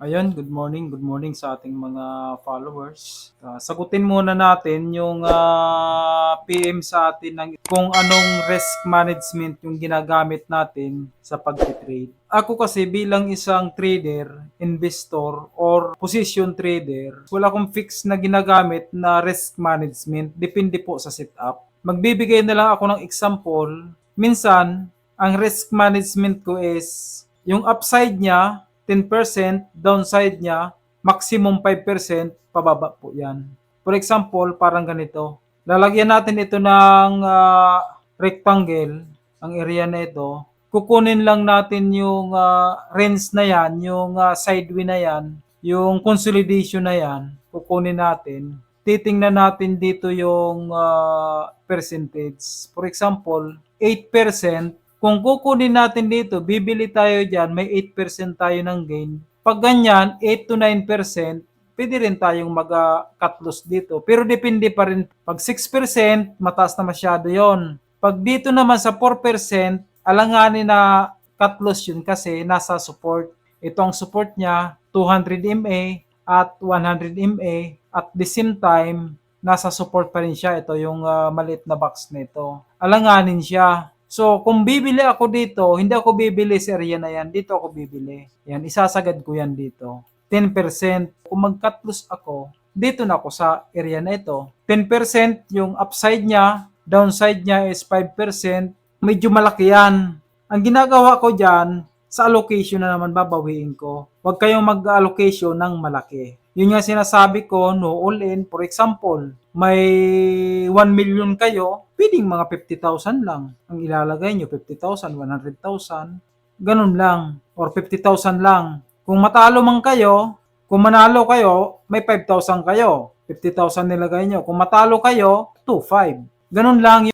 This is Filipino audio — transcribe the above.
Ayun, good morning, good morning sa ating mga followers. Ah, sagutin muna natin yung ah, PM sa atin ng kung anong risk management yung ginagamit natin sa pag-trade. Ako kasi bilang isang trader, investor, or position trader, wala akong fix na ginagamit na risk management. Depende po sa setup. Magbibigay na lang ako ng example. Minsan, ang risk management ko is yung upside niya 10%, downside niya, maximum 5%, pababa po yan. For example, parang ganito. Lalagyan natin ito ng ah, rectangle, ang area na ito. Kukunin lang natin yung ah, range na yan, yung uh, sideway na yan, yung consolidation na yan, kukunin natin. Titingnan natin dito yung ah, percentage. For example, 8%, kung kukunin natin dito, bibili tayo dyan, may 8% tayo ng gain. Pag ganyan, 8 to 9%, pwede rin tayong mag-cut loss dito. Pero depende pa rin. Pag 6%, mataas na masyado yon. Pag dito naman sa 4%, alanganin na cut loss yun kasi nasa support. Ito ang support niya, 200 MA at 100 MA. At the same time, nasa support pa rin siya. Ito yung ah, maliit na box nito. Alanganin siya. So, kung bibili ako dito, hindi ako bibili sa area na yan. Dito ako bibili. Yan, isasagad ko yan dito. 10%. Kung mag-cut loss ako, dito na ako sa area na ito. 10% yung upside niya, downside niya is 5%. Medyo malaki yan. Ang ginagawa ko dyan, sa allocation na naman babawiin ko. Huwag kayong mag-allocation ng malaki. Yun nga sinasabi ko, no all in. For example, may 1 million kayo, pwedeng mga 50,000 lang. Ang ilalagay nyo, 50,000, 100,000. Ganun lang. Or 50,000 lang. Kung matalo man kayo, kung manalo kayo, may 5,000 kayo. 50,000 nilagay nyo. Kung matalo kayo, 2,500. Ganun lang